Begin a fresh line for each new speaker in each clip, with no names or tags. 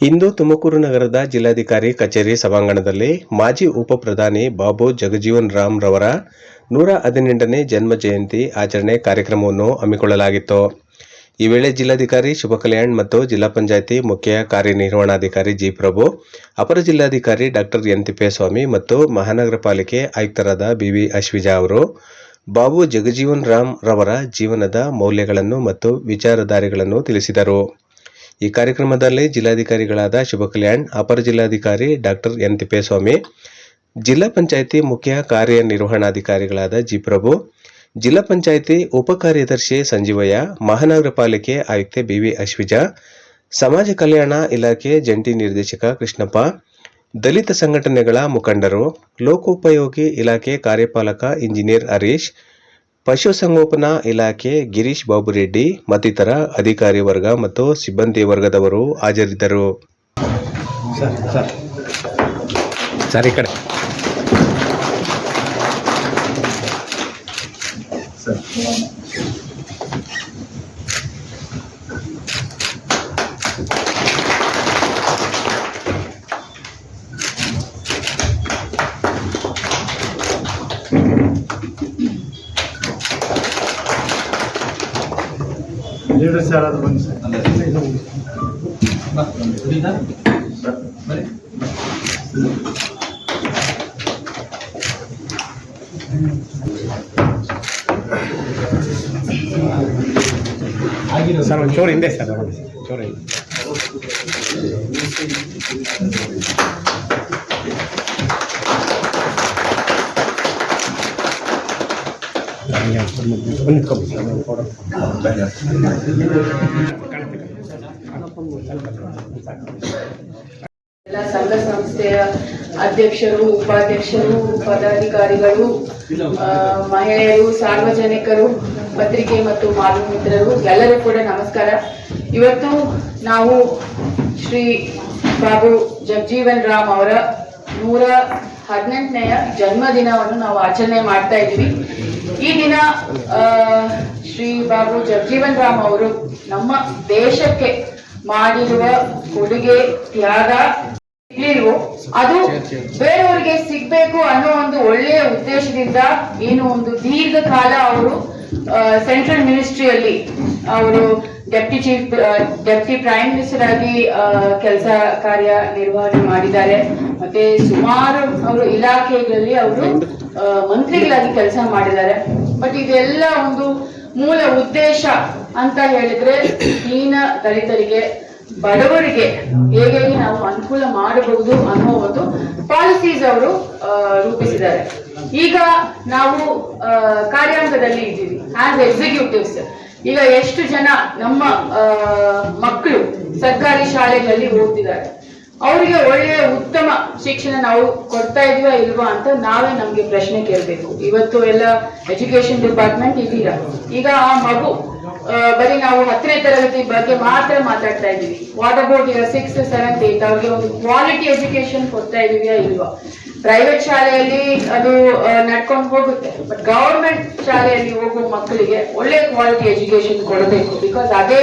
ಇಂದು ತುಮಕೂರು ನಗರದ ಜಿಲ್ಲಾಧಿಕಾರಿ ಕಚೇರಿ ಸಭಾಂಗಣದಲ್ಲಿ ಮಾಜಿ ಉಪ ಪ್ರಧಾನಿ ಬಾಬು ಜಗಜೀವನ್ ರಾಮ್ ರವರ ನೂರ ಹದಿನೆಂಟನೇ ಜನ್ಮ ಜಯಂತಿ ಆಚರಣೆ ಕಾರ್ಯಕ್ರಮವನ್ನು ಹಮ್ಮಿಕೊಳ್ಳಲಾಗಿತ್ತು. ಈ ವೇಳೆ ಜಿಲ್ಲಾಧಿಕಾರಿ ಶುಭ ಕಲ್ಯಾಣ್ ಮತ್ತು ಜಿಲ್ಲಾ ಪಂಚಾಯಿತಿ ಮುಖ್ಯ ಕಾರ್ಯನಿರ್ವಹಣಾಧಿಕಾರಿ ಜಿ ಪ್ರಭು, ಅಪರ ಜಿಲ್ಲಾಧಿಕಾರಿ ಡಾಕ್ಟರ್ ಎನ್ ತಿಪ್ಪೇಸ್ವಾಮಿ ಮತ್ತು ಮಹಾನಗರ ಪಾಲಿಕೆ ಆಯುಕ್ತರಾದ ಬಿವಿ ಅಶ್ವಿಜಾ ಅವರು, ಬಾಬು ಜಗಜೀವನ್ ರಾಮ್ ರವರ ಜೀವನದ ಮೌಲ್ಯಗಳನ್ನು ಮತ್ತು ವಿಚಾರಧಾರೆಗಳನ್ನು ತಿಳಿಸಿದರು. ಈ ಕಾರ್ಯಕ್ರಮದಲ್ಲಿ ಜಿಲ್ಲಾಧಿಕಾರಿಗಳಾದ ಶುಭ ಕಲ್ಯಾಣ್, ಅಪರ ಜಿಲ್ಲಾಧಿಕಾರಿ ಡಾಕ್ಟರ್ ಎನ್ ತಿಪ್ಪೇಸ್ವಾಮಿ, ಜಿಲ್ಲಾ ಪಂಚಾಯಿತಿ ಮುಖ್ಯ ಕಾರ್ಯನಿರ್ವಹಣಾಧಿಕಾರಿಗಳಾದ ಜಿ ಪ್ರಭು, ಜಿಲ್ಲಾ ಪಂಚಾಯಿತಿ ಉಪ ಕಾರ್ಯದರ್ಶಿ ಸಂಜೀವಯ್ಯ, ಮಹಾನಗರ ಪಾಲಿಕೆ ಆಯುಕ್ತೆ ಬಿವಿ ಅಶ್ವಿಜಾ, ಸಮಾಜ ಕಲ್ಯಾಣ ಇಲಾಖೆ ಜಂಟಿ ನಿರ್ದೇಶಕ ಕೃಷ್ಣಪ್ಪ, ದಲಿತ ಸಂಘಟನೆಗಳ ಮುಖಂಡರು, ಲೋಕೋಪಯೋಗಿ ಇಲಾಖೆ ಕಾರ್ಯಪಾಲಕ ಇಂಜಿನಿಯರ್ ಹರೀಶ್ ಪಶುಸಂಗೋಪನಾ ಇಲಾಖೆ ಗಿರೀಶ್ ಬಾಬುರೆಡ್ಡಿ ಮತ್ತಿತರ ಅಧಿಕಾರಿ ವರ್ಗ ಮತ್ತು ಸಿಬ್ಬಂದಿ ವರ್ಗದವರು ಹಾಜರಿದ್ದರು.
ಸರ್ ಸರ್ ಸರ್ ಈ ಕಡೆ ಸರ್ ಲೀಡರ್ಸ್ ಯಾರಾದ್ರು ಬನ್ನಿ ಸರ್ ಸರ್ ಒಂದು ಚೋರು ಹಿಂದೆ ಸರ್ ಒಂದು ಚೋರು ಹಿಂದೆ ಹಂಗೆ ಬಂದು ನಿಂತ್ಕೊಬಿಡಿ ಸರ್ ಒಂದು ಫೋಟೋ
ಎಲ್ಲ ಸಂಘ ಸಂಸ್ಥೆಯ ಅಧ್ಯಕ್ಷರು, ಉಪಾಧ್ಯಕ್ಷರು, ಪದಾಧಿಕಾರಿಗಳು ಮಹಿಳೆಯರು, ಸಾರ್ವಜನಿಕರು, ಪತ್ರಿಕೆ ಮತ್ತು ಮಾಧ್ಯಮ ಮಿತ್ರರು ಎಲ್ಲರಿಗೂ ಕೂಡ ನಮಸ್ಕಾರ. ಇವತ್ತು ನಾವು ಶ್ರೀ ಬಾಬು ಜಗಜೀವನ್ ರಾಮ್ ಅವರ ನೂರ ಹದಿನೆಂಟನೆಯ ಜನ್ಮದಿನವನ್ನು ನಾವು ಆಚರಣೆ ಮಾಡ್ತಾ ಇದ್ದೀವಿ. ಈ ದಿನ ಶ್ರೀ ಬಾಬು ಜಗಜೀವನ್ ರಾಮ್ ಅವರು ನಮ್ಮ ದೇಶಕ್ಕೆ ಮಾಡಿರುವ ಕೊಡುಗೆ ತ್ಯಾಗ ಸಿಗ್ಲಿಲ್ವೋ ಅದು ಬೇರೆಯವರಿಗೆ ಸಿಗ್ಬೇಕು ಅನ್ನೋ ಒಂದು ಒಳ್ಳೆಯ ಉದ್ದೇಶದಿಂದ ಏನು ಒಂದು ದೀರ್ಘಕಾಲ ಅವರು ಸೆಂಟ್ರಲ್ ಮಿನಿಸ್ಟ್ರಿಯಲ್ಲಿ ಅವರು deputy chief deputy prime minister ಆಗಿ ಕೆಲಸ ಕಾರ್ಯ ನಿರ್ವಹಣೆ ಮಾಡಿದ್ದಾರೆ. ಮತ್ತೆ ಸುಮಾರು ಅವರು ಇಲಾಖೆಗಳಲ್ಲಿ ಅವರು ಮಂತ್ರಿಗಳಾಗಿ ಕೆಲಸ ಮಾಡಿದ್ದಾರೆ. ಬಟ್ ಇದೆಲ್ಲ ಒಂದು ಮೂಲ ಉದ್ದೇಶ ಅಂತ ಹೇಳಿದ್ರೆ ದೀನ ದಲಿತರಿಗೆ, ಬಡವರಿಗೆ ಹೇಗೆ ನಾವು ಅನುಕೂಲ ಮಾಡಬಹುದು ಅನ್ನೋ ಒಂದು ಪಾಲಿಸೀಸ್ ಅವರು ರೂಪಿಸಿದ್ದಾರೆ. ಈಗ ನಾವು ಕಾರ್ಯಾಂಗದಲ್ಲಿ ಇದ್ದೀವಿ ಆಸ್ ಎಕ್ಸಿಕ್ಯೂಟಿವ್ಸ್ ಈಗ ಎಷ್ಟು ಜನ ನಮ್ಮ ಮಕ್ಕಳು ಸರ್ಕಾರಿ ಶಾಲೆಗಳಲ್ಲಿ ಓದ್ತಿದ್ದಾರೆ. ಅವರಿಗೆ ಒಳ್ಳೆಯ ಉತ್ತಮ ಶಿಕ್ಷಣ ನಾವು ಕೊಡ್ತಾ ಇದೀವಾ ಇಲ್ವಾ ಅಂತ ನಾವೇ ನಮ್ಗೆ ಪ್ರಶ್ನೆ ಕೇಳಬೇಕು. ಇವತ್ತು ಎಲ್ಲ ಎಜುಕೇಶನ್ ಡಿಪಾರ್ಟ್ಮೆಂಟ್ ಇದೀರ ಈಗ ಆ ಮಗು ಬರೀ ನಾವು ಹತ್ತನೇ ತರಗತಿ ಬಗ್ಗೆ ಮಾತ್ರ ಮಾತಾಡ್ತಾ ಇದೀವಿ. ವಾಟ್ ಅಬೌಟ್ ಈಗ ಸಿಕ್ಸ್ ಸೆವೆಂತ್ ಏತ್ ಅವ್ರಿಗೆ ಒಂದು ಕ್ವಾಲಿಟಿ ಎಜುಕೇಶನ್ ಕೊಡ್ತಾ ಇದೀವಿಯಾ ಇಲ್ವಾ? ಪ್ರೈವೇಟ್ ಶಾಲೆಯಲ್ಲಿ ಅದು ನಡ್ಕೊಂಡು ಹೋಗುತ್ತೆ. ಬಟ್ ಗವರ್ಮೆಂಟ್ ಶಾಲೆಯಲ್ಲಿ ಹೋಗುವ ಮಕ್ಕಳಿಗೆ ಒಳ್ಳೆ ಕ್ವಾಲಿಟಿ ಎಜುಕೇಶನ್ ಕೊಡಬೇಕು. ಬಿಕಾಸ್ ಅದೇ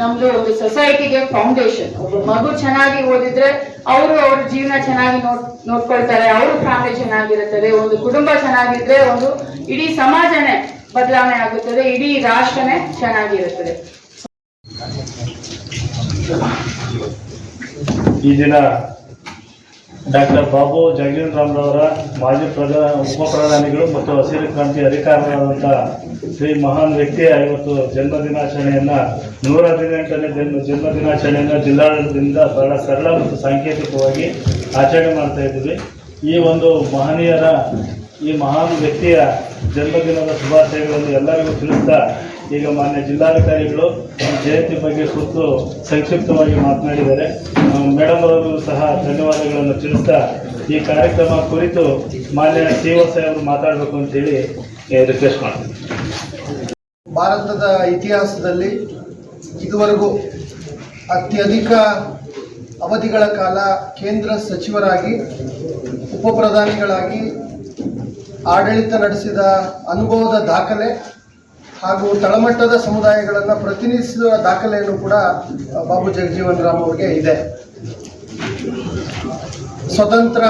ನಮ್ದು ಒಂದು ಸೊಸೈಟಿಗೆ ಫೌಂಡೇಶನ್ ಒಬ್ಬ ಮಗು ಚೆನ್ನಾಗಿ ಓದಿದ್ರೆ ಅವರು ಅವ್ರ ಜೀವನ ಚೆನ್ನಾಗಿ ನೋಡ್, ನೋಡ್ಕೊಳ್ತಾರೆ, ಅವ್ರ ಫ್ಯಾಮಿಲಿ ಚೆನ್ನಾಗಿರುತ್ತದೆ, ಒಂದು ಕುಟುಂಬ ಚೆನ್ನಾಗಿದ್ರೆ ಒಂದು ಇಡೀ ಸಮಾಜನೇ ಬದಲಾವಣೆ ಆಗುತ್ತದೆ, ಇಡೀ ರಾಷ್ಟ್ರನೇ ಚೆನ್ನಾಗಿರುತ್ತದೆ.
ಈ ದಿನ ಡಾಕ್ಟರ್ ಬಾಬು ಜಗಜೀವನ್ ರಾಮ್ರವರ ಮಾಜಿ ಪ್ರಧಾನ ಉಪ ಪ್ರಧಾನಿಗಳು ಮತ್ತು ಹಸಿರು ಕ್ರಾಂತಿ ಅಧಿಕಾರಿಗಳಾದಂಥ ಶ್ರೀ ಮಹಾನ್ ವ್ಯಕ್ತಿ ಇವತ್ತು ಜನ್ಮ ದಿನಾಚರಣೆಯನ್ನು ನೂರ ಹದಿನೆಂಟನೇ ಜನ್ಮ ಜನ್ಮ ದಿನಾಚರಣೆಯನ್ನು ಜಿಲ್ಲಾಡಳಿತದಿಂದ ಬಹಳ ಸರಳ ಮತ್ತು ಸಾಂಕೇತಿಕವಾಗಿ ಆಚರಣೆ ಮಾಡ್ತಾ ಇದ್ದೀವಿ. ಈ ಒಂದು ಮಹನೀಯರ, ಈ ಮಹಾನ್ ವ್ಯಕ್ತಿಯ ಜನ್ಮದಿನದ ಶುಭಾಶಯಗಳನ್ನು ಎಲ್ಲರಿಗೂ ತಿಳಿಸ್ತಾ ಈಗ ಮಾನ್ಯ ಜಿಲ್ಲಾಧಿಕಾರಿಗಳು ಜಯಂತಿ ಬಗ್ಗೆ ಕುರಿತು ಸಂಕ್ಷಿಪ್ತವಾಗಿ ಮಾತನಾಡಿದ್ದಾರೆ. ಮೇಡಮ್ ಅವರು ಸಹ ಧನ್ಯವಾದಗಳನ್ನು ತಿಳಿಸ್ತಾ ಈ ಕಾರ್ಯಕ್ರಮ ಕುರಿತು ಮಾನ್ಯ ಸಿ ಅವರು ಮಾತಾಡಬೇಕು ಅಂತೇಳಿ ರಿಕ್ವೆಸ್ಟ್ ಮಾಡ್ತೀನಿ.
ಭಾರತದ ಇತಿಹಾಸದಲ್ಲಿ ಇದುವರೆಗೂ ಅತ್ಯಧಿಕ ಅವಧಿಗಳ ಕಾಲ ಕೇಂದ್ರ ಸಚಿವರಾಗಿ, ಉಪ ಪ್ರಧಾನಿಗಳಾಗಿ ಆಡಳಿತ ನಡೆಸಿದ ಅನುಭವದ ದಾಖಲೆ ಹಾಗೂ ತಳಮಟ್ಟದ ಸಮುದಾಯಗಳನ್ನು ಪ್ರತಿನಿಧಿಸುವ ದಾಖಲೆಯನ್ನು ಕೂಡ ಬಾಬು ಜಗಜೀವನ್ ರಾಮ್ ಅವರಿಗೆ ಇದೆ. ಸ್ವತಂತ್ರ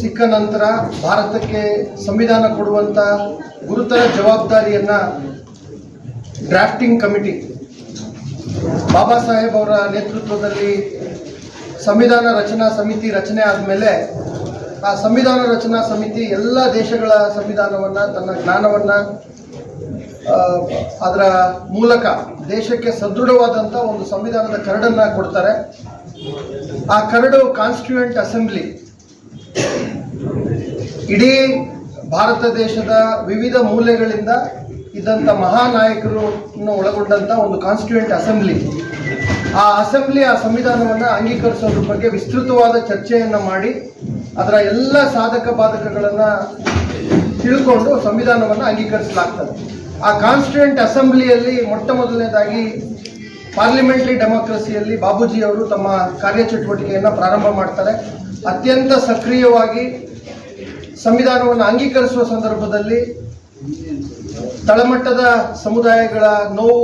ಸಿಕ್ಕ ನಂತರ ಭಾರತಕ್ಕೆ ಸಂವಿಧಾನ ಕೊಡುವಂಥ ಗುರುತರ ಜವಾಬ್ದಾರಿಯನ್ನು ಡ್ರಾಫ್ಟಿಂಗ್ ಕಮಿಟಿ ಬಾಬಾ ಸಾಹೇಬ್ ಅವರ ನೇತೃತ್ವದಲ್ಲಿ ಸಂವಿಧಾನ ರಚನಾ ಸಮಿತಿ ರಚನೆ ಆದಮೇಲೆ ಆ ಸಂವಿಧಾನ ರಚನಾ ಸಮಿತಿ ಎಲ್ಲ ದೇಶಗಳ ಸಂವಿಧಾನವನ್ನು, ತನ್ನ ಜ್ಞಾನವನ್ನು ಅದರ ಮೂಲಕ ದೇಶಕ್ಕೆ ಸದೃಢವಾದಂಥ ಒಂದು ಸಂವಿಧಾನದ ಕರಡನ್ನು ಕೊಡ್ತಾರೆ. ಆ ಕರಡು ಕಾನ್ಸ್ಟಿಟ್ಯೂಯೆಂಟ್ ಅಸೆಂಬ್ಲಿ ಇಡೀ ಭಾರತ ದೇಶದ ವಿವಿಧ ಮೂಲೆಗಳಿಂದ ಇದ್ದಂಥ ಮಹಾನಾಯಕರನ್ನು ಒಳಗೊಂಡಂಥ ಒಂದು ಕಾನ್ಸ್ಟಿಟ್ಯೂಯೆಂಟ್ ಅಸೆಂಬ್ಲಿ. ಆ ಅಸೆಂಬ್ಲಿ ಆ ಸಂವಿಧಾನವನ್ನು ಅಂಗೀಕರಿಸೋದ್ರ ಬಗ್ಗೆ ವಿಸ್ತೃತವಾದ ಚರ್ಚೆಯನ್ನು ಮಾಡಿ ಅದರ ಎಲ್ಲ ಸಾಧಕ ಬಾಧಕಗಳನ್ನು ತಿಳ್ಕೊಂಡು ಸಂವಿಧಾನವನ್ನು ಅಂಗೀಕರಿಸಲಾಗ್ತದೆ. ಆ ಕಾನ್ಸ್ಟಿಟ್ಯೂಯೆಂಟ್ ಅಸೆಂಬ್ಲಿಯಲ್ಲಿ ಮೊಟ್ಟ ಮೊದಲನೇದಾಗಿ ಪಾರ್ಲಿಮೆಂಟರಿ ಡೆಮೋಕ್ರಸಿಯಲ್ಲಿ ಬಾಬೂಜಿ ಅವರು ತಮ್ಮ ಕಾರ್ಯಚಟುವಟಿಕೆಯನ್ನು ಪ್ರಾರಂಭ ಮಾಡ್ತಾರೆ. ಅತ್ಯಂತ ಸಕ್ರಿಯವಾಗಿ ಸಂವಿಧಾನವನ್ನು ಅಂಗೀಕರಿಸುವ ಸಂದರ್ಭದಲ್ಲಿ ತಳಮಟ್ಟದ ಸಮುದಾಯಗಳ ನೋವು,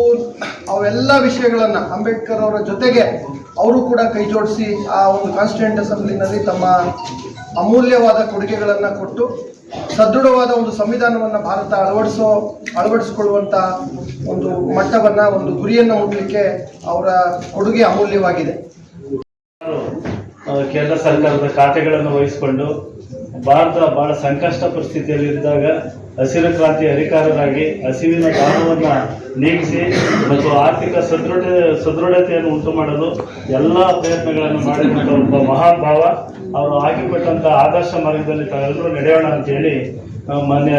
ಅವೆಲ್ಲ ವಿಷಯಗಳನ್ನು ಅಂಬೇಡ್ಕರ್ ಅವರ ಜೊತೆಗೆ ಅವರು ಕೂಡ ಕೈ ಜೋಡಿಸಿ ಆ ಒಂದು ಕಾನ್ಸ್ಟಿಟ್ಯೂಂಟ್ ಅಸೆಂಬ್ಲಿನಲ್ಲಿ ತಮ್ಮ ಅಮೂಲ್ಯವಾದ ಕೊಡುಗೆಗಳನ್ನು ಕೊಟ್ಟು ಸದೃಢವಾದ ಒಂದು ಸಂವಿಧಾನವನ್ನು ಭಾರತ ಅಳವಡಿಸೋ ಅಳವಡಿಸಿಕೊಳ್ಳುವಂಥ ಒಂದು ಮಟ್ಟವನ್ನು, ಒಂದು ಗುರಿಯನ್ನು ಮುಟ್ಟಲಿಕ್ಕೆ ಅವರ ಕೊಡುಗೆ ಅಮೂಲ್ಯವಾಗಿದೆ.
ಕೇಂದ್ರ ಸರ್ಕಾರದ ಖಾತೆಗಳನ್ನು ವಹಿಸಿಕೊಂಡು ಭಾರತ ಬಹಳ ಸಂಕಷ್ಟ ಪರಿಸ್ಥಿತಿಯಲ್ಲಿದ್ದಾಗ ಹಸಿರು ಕ್ರಾಂತಿ ಅಧಿಕಾರರಾಗಿ ಹಸಿವಿನ ದಾನವನ್ನು ನೀಗಿಸಿ ಮತ್ತು ಆರ್ಥಿಕ ಸದೃಢ, ಸದೃಢತೆಯನ್ನು ಉಂಟು ಮಾಡಲು ಎಲ್ಲ ಪ್ರಯತ್ನಗಳನ್ನು ಮಾಡಿದಂಥ ಒಬ್ಬ ಮಹಾಭಾವ. ಭಾವ ಅವರು ಆಗಿಕೊಟ್ಟಂಥ ಆದರ್ಶ ಮಾರ್ಗದಲ್ಲಿ ತಾವೆಲ್ಲರೂ ನಡೆಯೋಣ ಅಂತೇಳಿ ಮಾನ್ಯ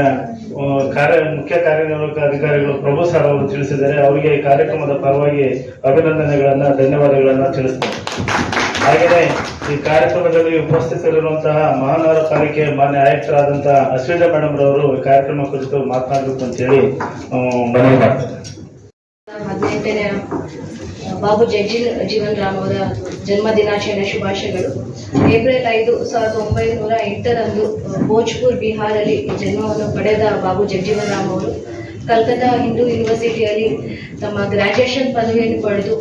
ಕಾರ್ಯ, ಮುಖ್ಯ ಕಾರ್ಯನಿರ್ವಾಹಕ ಅಧಿಕಾರಿಗಳು ಪ್ರಭು ಸರ್ ಅವರು ತಿಳಿಸಿದ್ದಾರೆ. ಅವರಿಗೆ ಕಾರ್ಯಕ್ರಮದ ಪರವಾಗಿ ಅಭಿನಂದನೆಗಳನ್ನು, ಧನ್ಯವಾದಗಳನ್ನು ತಿಳಿಸ್ತಾರೆ ಹಾಗೆಯೇ ಈ ಕಾರ್ಯಕ್ರಮದಲ್ಲಿ ಉಪಸ್ಥಿತರಿರುವಂತಹ ಮಹಾನಗರ ಪಾಲಿಕೆ ಮಾನ್ಯ ಆಯುಕ್ತರಾದಂತಹ ಅಶ್ವಿಜ ಮೇಡಮ್ ರವರು ಕಾರ್ಯಕ್ರಮ ಕುರಿತು ಮಾತನಾಡಬೇಕು ಅಂತ ಹೇಳಿ ಮನವಿ ಮಾಡ್ತಾರೆ
ಬಾಬು ಜಗ್ಜಿ ಜೀವನ್ ರಾಮ್ ಅವರ ಜನ್ಮ ದಿನಾಚರಣೆ ಶುಭಾಶಯಗಳು. ಏಪ್ರಿಲ್ ಐದು ಸಾವಿರದ ಒಂಬೈನೂರ ಎಂಟರಂದು ಭೋಜ್ಪುರ್ ಬಿಹಾರಲ್ಲಿ ಜನ್ಮವನ್ನು ಪಡೆದ ಬಾಬು ಜಗಜೀವನ್ ರಾಮ್ ಅವರು ಕಲ್ಕತ್ತಾ ಹಿಂದೂ ಯೂನಿವರ್ಸಿಟಿಯಲ್ಲಿ ತಮ್ಮ ಗ್ರಾಜುಯೇಷನ್ ಪದವಿಯನ್ನು ಪಡೆದು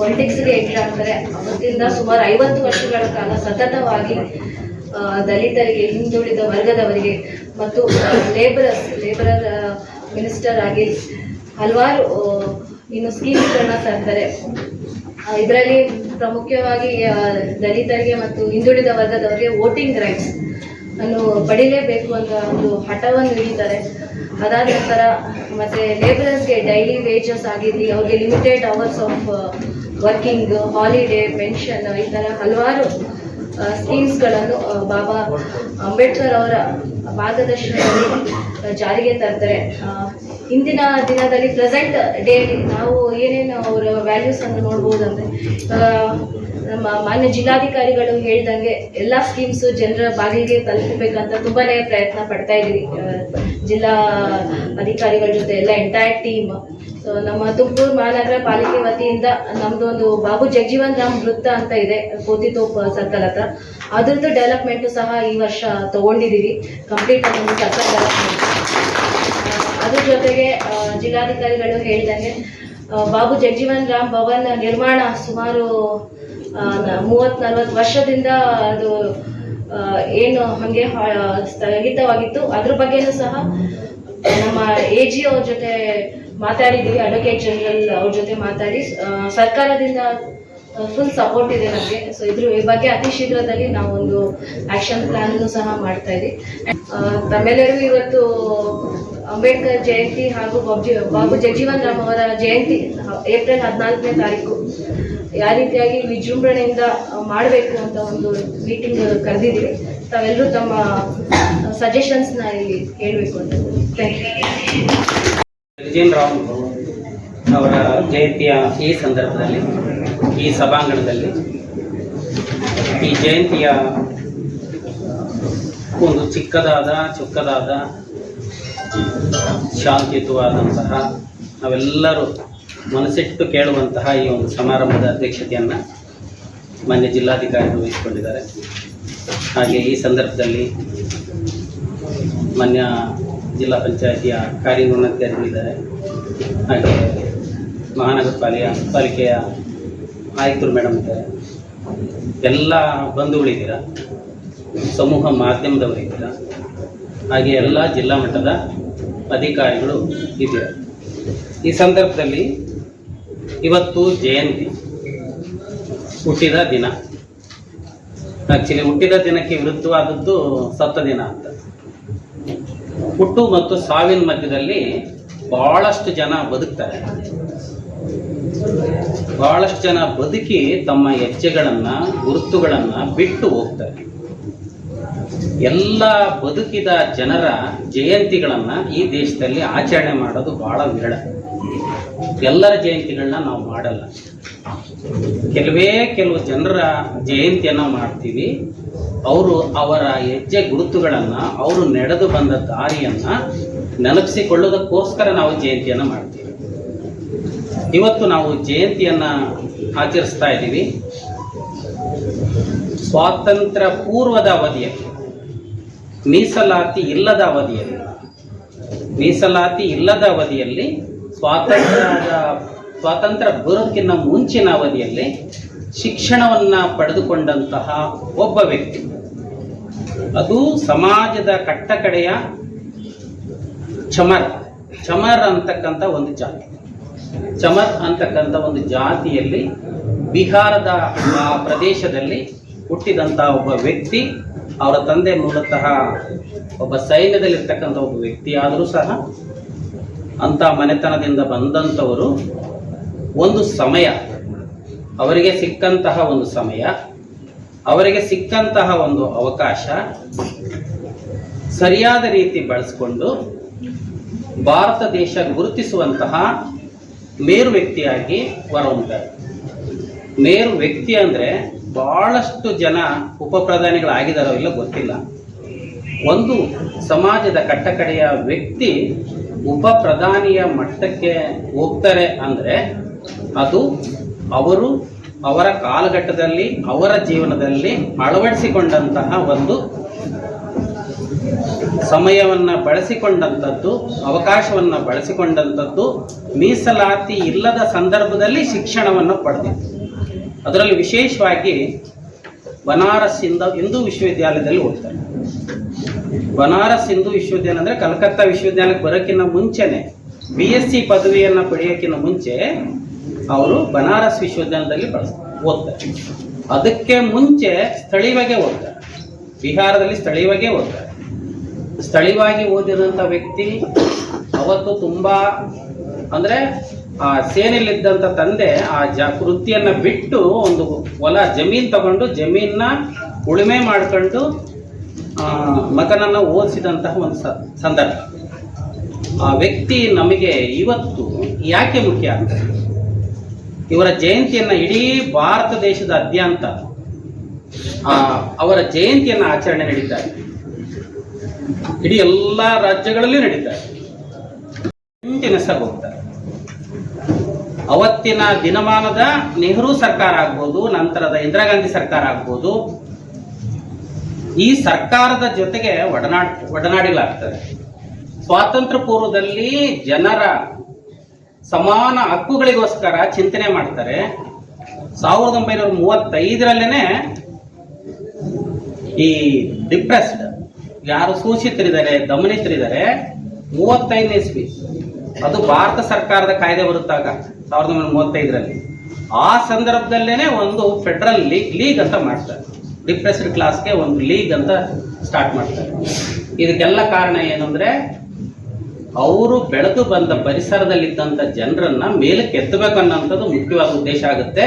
ಪೊಲಿಟಿಕ್ಸ್ಗೆ ಎಂಟ್ರಿ ಆಗ್ತಾರೆ. ಅವತ್ತಿಂದ ಸುಮಾರು ಐವತ್ತು ವರ್ಷಗಳ ಕಾಲ ಸತತವಾಗಿ ದಲಿತರಿಗೆ, ಹಿಂದುಳಿದ ವರ್ಗದವರಿಗೆ ಮತ್ತು ಲೇಬರರ್ಸ್ ಲೇಬರರ್ ಮಿನಿಸ್ಟರ್ ಆಗಿ ಹಲವಾರು ಇನ್ನು ಸ್ಕೀಮ್ಗಳನ್ನ ತರ್ತಾರೆ. ಇದರಲ್ಲಿ ಪ್ರಮುಖವಾಗಿ ದಲಿತರಿಗೆ ಮತ್ತು ಹಿಂದುಳಿದ ವರ್ಗದವರಿಗೆ ವೋಟಿಂಗ್ ರೈಟ್ಸ್ ಅನ್ನು ಪಡಿಲೇಬೇಕು ಅಂತ ಒಂದು ಹಠವನ್ನು ಹಿಡಿತಾರೆ. ಅದಾದ ನಂತರ ಮತ್ತೆ ಲೇಬರರ್ಸ್ಗೆ ಡೈಲಿ ವೇಜಸ್ ಆಗಿರಲಿ, ಅವ್ರಿಗೆ limited hours of working holiday pension ಈ ಥರ ಹಲವಾರು ಸ್ಕೀಮ್ಸ್ಗಳನ್ನು ಬಾಬಾ ಅಂಬೇಡ್ಕರ್ ಅವರ ಮಾರ್ಗದರ್ಶನದಲ್ಲಿ ಜಾರಿಗೆ ತರ್ತಾರೆ. ಇಂದಿನ ದಿನದಲ್ಲಿ ಪ್ರೆಸೆಂಟ್ ಡೇಲಿ ನಾವು ಏನೇನು ಅವರ ವ್ಯಾಲ್ಯೂಸ್ ಅನ್ನು ನೋಡ್ಬೋದು ಅಂದರೆ ನಮ್ಮ ಮಾನ್ಯ ಜಿಲ್ಲಾಧಿಕಾರಿಗಳು ಹೇಳ್ದಂಗೆ ಎಲ್ಲ ಸ್ಕೀಮ್ಸು ಜನರ ಬಾಗಿಲಿಗೆ ತಲುಪಬೇಕಂತ ತುಂಬಾ ಪ್ರಯತ್ನ ಪಡ್ತಾ ಇದ್ದೀವಿ. ಜಿಲ್ಲಾ ಅಧಿಕಾರಿಗಳ ಜೊತೆ ಎಲ್ಲ ಎಂಟೈರ್ ಟೀಮ್ ಸೊ ನಮ್ಮ ತುಮಕೂರು ಮಹಾನಗರ ಪಾಲಿಕೆ ವತಿಯಿಂದ ನಮ್ದು ಒಂದು ಬಾಬು ಜಗಜೀವನ್ ರಾಮ್ ವೃತ್ತ ಅಂತ ಇದೆ ಕೋತಿತೋಪ್ ಸರ್ಕಲ್ ಹತ್ರ. ಅದ್ರದ್ದು ಡೆವಲಪ್ಮೆಂಟು ಸಹ ಈ ವರ್ಷ ತಗೊಂಡಿದ್ದೀವಿ ಕಂಪ್ಲೀಟ್ ಒಂದು ಸರ್ಕಲ್ ಡೆವಲಪ್ಮೆಂಟ್ ಅದ್ರ ಜೊತೆಗೆ ಜಿಲ್ಲಾಧಿಕಾರಿಗಳು ಹೇಳಿದಂಗೆ ಬಾಬು ಜಗಜೀವನ್ ರಾಮ್ ಭವನ್ ನಿರ್ಮಾಣ ಸುಮಾರು ಮೂವತ್ತು ನಲ್ವತ್ತು ವರ್ಷದಿಂದ ಅದು ಏನು ಹಾಗೆ ಸ್ಥಗಿತವಾಗಿತ್ತು. ಅದ್ರ ಬಗ್ಗೆನೂ ಸಹ ನಮ್ಮ ಎ ಜಿ ಅವ್ರ ಜೊತೆ ಮಾತಾಡಿದ್ದೀವಿ ಅಡ್ವೊಕೇಟ್ ಜನರಲ್ ಅವ್ರ ಜೊತೆ ಮಾತಾಡಿ. ಸರ್ಕಾರದಿಂದ ಫುಲ್ ಸಪೋರ್ಟ್ ಇದೆ ನಮಗೆ. ಸೊ ಇದ್ರ ಈ ಬಗ್ಗೆ ಅತಿ ಶೀಘ್ರದಲ್ಲಿ ನಾವೊಂದು ಒಂದು ಆಕ್ಷನ್ ಪ್ಲಾನ್ ಸಹ ಮಾಡ್ತಾ ಇದ್ದೀವಿ ತಮ್ಮೆಲ್ಲರೂ ಇವತ್ತು ಅಂಬೇಡ್ಕರ್ ಜಯಂತಿ ಹಾಗೂ ಬಾಬು ಬಾಬು ಜಗಜೀವನ್ ರಾಮ್ ಅವರ ಜಯಂತಿ ಏಪ್ರಿಲ್ ಹದಿನಾಲ್ಕನೇ ತಾರೀಕು. ಯಾವ ರೀತಿಯಾಗಿ ವಿಜೃಂಭಣೆಯಿಂದ ಮಾಡಬೇಕು ಅಂತ ಒಂದು ಮೀಟಿಂಗ್ ಕರೆದಿದ್ದೀವಿ ತಾವೆಲ್ಲರೂ ತಮ್ಮ ಸಜೆಷನ್ಸ್ನ ಇಲ್ಲಿ ಹೇಳಬೇಕು ಅಂತ.
ಅವರ ಜಯಂತಿಯ ಈ ಸಂದರ್ಭದಲ್ಲಿ, ಈ ಸಭಾಂಗಣದಲ್ಲಿ ಈ ಜಯಂತಿಯ ಒಂದು ಚಿಕ್ಕದಾದ, ಚೊಕ್ಕದಾದ, ಶಾಂತಿಯುತವಾದಂತಹ ನಾವೆಲ್ಲರೂ ಮನಸ್ಸಿಟ್ಟು ಕೇಳುವಂತಹ ಈ ಒಂದು ಸಮಾರಂಭದ ಅಧ್ಯಕ್ಷತೆಯನ್ನು ಮಾನ್ಯ ಜಿಲ್ಲಾಧಿಕಾರಿಗಳು ವಹಿಸಿಕೊಂಡಿದ್ದಾರೆ. ಹಾಗೆ ಈ ಸಂದರ್ಭದಲ್ಲಿ ಮಾನ್ಯ ಜಿಲ್ಲಾ ಪಂಚಾಯಿತಿಯ ಕಾರ್ಯನಿರ್ವಹಣಾಧಿಕಾರಿಗಳಿದ್ದಾರೆ. ಹಾಗೆ ಮಹಾನಗರ ಪಾಲಿಕೆಯ ಪಾಲಿಕೆಯ ಆಯುಕ್ತರು ಮೇಡಮ್ ಇದ್ದಾರೆ. ಎಲ್ಲ ಬಂಧುಗಳಿದ್ದೀರ ಸಮೂಹ ಮಾಧ್ಯಮದವರಿದ್ದೀರಾ ಹಾಗೆ ಎಲ್ಲ ಜಿಲ್ಲಾ ಮಟ್ಟದ ಅಧಿಕಾರಿಗಳು ಇದ್ದೀರ? ಈ ಸಂದರ್ಭದಲ್ಲಿ ಇವತ್ತು ಜಯಂತಿ ಹುಟ್ಟಿದ ದಿನ. ಆಕ್ಚುಲಿ ಹುಟ್ಟಿದ ದಿನಕ್ಕೆ ವಿರುದ್ಧವಾದದ್ದು ಸತ್ತ ದಿನ ಅಂತ. ಹುಟ್ಟು ಮತ್ತು ಸಾವಿನ ಮಧ್ಯದಲ್ಲಿ ಬಹಳಷ್ಟು ಜನ ಬದುಕ್ತಾರೆ. ಬಹಳಷ್ಟು ಜನ ಬದುಕಿ ತಮ್ಮ ಹೆಜ್ಜೆಗಳನ್ನು, ಗುರುತುಗಳನ್ನ ಬಿಟ್ಟು ಹೋಗ್ತಾರೆ. ಎಲ್ಲ ಬದುಕಿದ ಜನರ ಜಯಂತಿಗಳನ್ನ ಈ ದೇಶದಲ್ಲಿ ಆಚರಣೆ ಮಾಡೋದು ಬಹಳ ವಿರಳ. ಎಲ್ಲರ ಜಯಂತಿಗಳನ್ನ ನಾವು ಮಾಡಲ್ಲ. ಕೆಲವೇ ಕೆಲವು ಜನರ ಜಯಂತಿಯನ್ನು ಮಾಡ್ತೀವಿ. ಅವರು ಅವರ ಹೆಜ್ಜೆ ಗುರುತುಗಳನ್ನು, ಅವರು ನಡೆದು ಬಂದ ದಾರಿಯನ್ನು ನೆನಪಿಸಿಕೊಳ್ಳೋದಕ್ಕೋಸ್ಕರ ನಾವು ಜಯಂತಿಯನ್ನು ಮಾಡ್ತೀವಿ. ಇವತ್ತು ನಾವು ಜಯಂತಿಯನ್ನು ಆಚರಿಸ್ತಾ ಇದ್ದೀವಿ. ಸ್ವಾತಂತ್ರ್ಯ ಪೂರ್ವದ ಅವಧಿಯಲ್ಲಿ, ಮೀಸಲಾತಿ ಇಲ್ಲದ ಅವಧಿಯಲ್ಲಿ, ಮೀಸಲಾತಿ ಇಲ್ಲದ ಅವಧಿಯಲ್ಲಿ ಸ್ವಾತಂತ್ರ್ಯದ ಸ್ವಾತಂತ್ರ್ಯ ಬರೋದಕ್ಕಿಂತ ಮುಂಚಿನ ಅವಧಿಯಲ್ಲಿ ಶಿಕ್ಷಣವನ್ನು ಪಡೆದುಕೊಂಡಂತಹ ಒಬ್ಬ ವ್ಯಕ್ತಿ. ಅದು ಸಮಾಜದ ಕಟ್ಟಕಡೆಯ ಚಮರ್ ಚಮರ್ ಅಂತಕ್ಕಂಥ ಒಂದು ಜಾತಿ. ಚಮರ್ ಅಂತಕ್ಕಂಥ ಒಂದು ಜಾತಿಯಲ್ಲಿ ಬಿಹಾರದ ಆ ಪ್ರದೇಶದಲ್ಲಿ ಹುಟ್ಟಿದಂಥ ಒಬ್ಬ ವ್ಯಕ್ತಿ, ಅವರ ತಂದೆ ಮೂಲತಃ ಒಬ್ಬ ಸೈನ್ಯದಲ್ಲಿರ್ತಕ್ಕಂಥ ಒಬ್ಬ ವ್ಯಕ್ತಿ ಆದರೂ ಸಹ ಅಂಥ ಮನೆತನದಿಂದ ಬಂದಂಥವರು ಒಂದು ಸಮಯ. ಅವರಿಗೆ ಸಿಕ್ಕಂತಹ ಒಂದು ಸಮಯ. ಅವರಿಗೆ ಸಿಕ್ಕಂತಹ ಒಂದು ಅವಕಾಶ. ಸರಿಯಾದ ರೀತಿ ಬಳಸಿಕೊಂಡು ಭಾರತ ದೇಶ ಗುರುತಿಸುವಂತಹ ಮೇರು ವ್ಯಕ್ತಿಯಾಗಿ ಹೊರಹೊಮ್ತಾರೆ ಮೇರು ವ್ಯಕ್ತಿ ಅಂದರೆ ಬಹಳಷ್ಟು ಜನ ಉಪ ಪ್ರಧಾನಿಗಳಾಗಿದ್ದಾರೋ ಇಲ್ಲ ಗೊತ್ತಿಲ್ಲ. ಒಂದು ಸಮಾಜದ ಕಟ್ಟಕಡೆಯ ವ್ಯಕ್ತಿ ಉಪ ಪ್ರಧಾನಿಯ ಮಟ್ಟಕ್ಕೆ ಹೋಗ್ತಾರೆ ಅಂದರೆ ಅದು ಅವರು ಅವರ ಕಾಲಘಟ್ಟದಲ್ಲಿ, ಅವರ ಜೀವನದಲ್ಲಿ ಅಳವಡಿಸಿಕೊಂಡಂತಹ ಒಂದು ಸಮಯವನ್ನು ಬಳಸಿಕೊಂಡಂಥದ್ದು, ಅವಕಾಶವನ್ನು ಬಳಸಿಕೊಂಡಂಥದ್ದು, ಮೀಸಲಾತಿ ಇಲ್ಲದ ಸಂದರ್ಭದಲ್ಲಿ ಶಿಕ್ಷಣವನ್ನು ಪಡೆದಿತ್ತು. ಅದರಲ್ಲಿ ವಿಶೇಷವಾಗಿ ಬನಾರಸ್ ಹಿಂದ ಹಿಂದೂ ವಿಶ್ವವಿದ್ಯಾಲಯದಲ್ಲಿ ಓದ್ತಾರೆ. ಬನಾರಸ್ ಹಿಂದೂ ವಿಶ್ವವಿದ್ಯಾಲಯ ಅಂದರೆ ಕಲ್ಕತ್ತಾ ವಿಶ್ವವಿದ್ಯಾಲಯಕ್ಕೆ ಬರೋಕ್ಕಿಂತ ಮುಂಚೆನೆ ಬಿ ಎಸ್ ಸಿ ಪದವಿಯನ್ನು ಪಡೆಯೋಕ್ಕಿಂತ ಮುಂಚೆ ಅವರು ಬನಾರಸ್ ವಿಶ್ವವಿದ್ಯಾಲಯದಲ್ಲಿ ಬಳಸ್ ಓದ್ತಾರೆ. ಅದಕ್ಕೆ ಮುಂಚೆ ಸ್ಥಳೀಯವಾಗೇ ಓದ್ತಾರೆ. ಬಿಹಾರದಲ್ಲಿ ಸ್ಥಳೀಯವಾಗೇ ಓದ್ತಾರೆ. ಸ್ಥಳೀಯವಾಗಿ ಓದಿದಂಥ ವ್ಯಕ್ತಿ ಅವತ್ತು ತುಂಬ ಅಂದ್ರೆ ಆ ಸೇನೆಯಲ್ಲಿದ್ದಂಥ ತಂದೆ ಆ ಜ ಕೃತಿಯನ್ನ ಬಿಟ್ಟು ಒಂದು ಹೊಲ ಜಮೀನ್ ತಗೊಂಡು ಜಮೀನ್ನ ಉಳುಮೆ ಮಾಡ್ಕೊಂಡು ಮಗನನ್ನ ಓದಿಸಿದಂತಹ ಒಂದು ಸಂದರ್ಭ. ಆ ವ್ಯಕ್ತಿ ನಮಗೆ ಇವತ್ತು ಯಾಕೆ ಮುಖ್ಯ ಅಂತ? ಇವರ ಜಯಂತಿಯನ್ನು ಇಡೀ ಭಾರತ ದೇಶದಾದ್ಯಂತ ಆ, ಅವರ ಜಯಂತಿಯನ್ನು ಆಚರಣೆ ನಡೀತಾರೆ. ಇಡೀ ಎಲ್ಲ ರಾಜ್ಯಗಳಲ್ಲೂ ನಡೀತಾರೆ. ಹೋಗ್ತಾರೆ ಅವತ್ತಿನ ದಿನಮಾನದ ನೆಹರು ಸರ್ಕಾರ ಆಗ್ಬೋದು ನಂತರದ ಇಂದಿರಾ ಗಾಂಧಿ ಸರ್ಕಾರ ಆಗ್ಬೋದು ಈ ಸರ್ಕಾರದ ಜೊತೆಗೆ ಒಡನಾಟ ಒಡನಾಡಿಗಳಾಗ್ತದೆ. ಸ್ವಾತಂತ್ರ್ಯ ಪೂರ್ವದಲ್ಲಿ ಜನರ ಸಮಾನ ಹಕ್ಕುಗಳಿಗೋಸ್ಕರ ಚಿಂತನೆ ಮಾಡ್ತಾರೆ. ಸಾವಿರದ ಒಂಬೈನೂರ ಮೂವತ್ತೈದರಲ್ಲೇನೆ ಈ ಡಿಪ್ರೆಸ್ಡ್ ಯಾರು ಸೂಚಿತರಿದ್ದಾರೆ ದಮನಿತರಿದ್ದಾರೆ, ಮೂವತ್ತೈದನೇ ಇಸ್ವಿ ಅದು ಭಾರತ ಸರ್ಕಾರದ ಕಾಯ್ದೆ ಬರುತ್ತಾಗ, ಸಾವಿರದ ಒಂಬೈನೂರ ಮೂವತ್ತೈದರಲ್ಲಿ. ಆ ಸಂದರ್ಭದಲ್ಲೇನೆ ಒಂದು ಫೆಡರಲ್ ಲೀಗ್ ಲೀಗ್ ಅಂತ ಮಾಡ್ತಾರೆ. ಡಿಪ್ರೆಸ್ಡ್ ಕ್ಲಾಸ್ಗೆ ಒಂದು ಲೀಗ್ ಅಂತ ಸ್ಟಾರ್ಟ್ ಮಾಡ್ತಾರೆ. ಇದಕ್ಕೆಲ್ಲ ಕಾರಣ ಏನಂದ್ರೆ, ಅವರು ಬೆಳೆದು ಬಂದ ಪರಿಸರದಲ್ಲಿದ್ದಂಥ ಜನರನ್ನು ಮೇಲಕ್ಕೆ ಎತ್ತಬೇಕು ಅನ್ನೋಂಥದ್ದು ಮುಖ್ಯವಾದ ಉದ್ದೇಶ ಆಗುತ್ತೆ.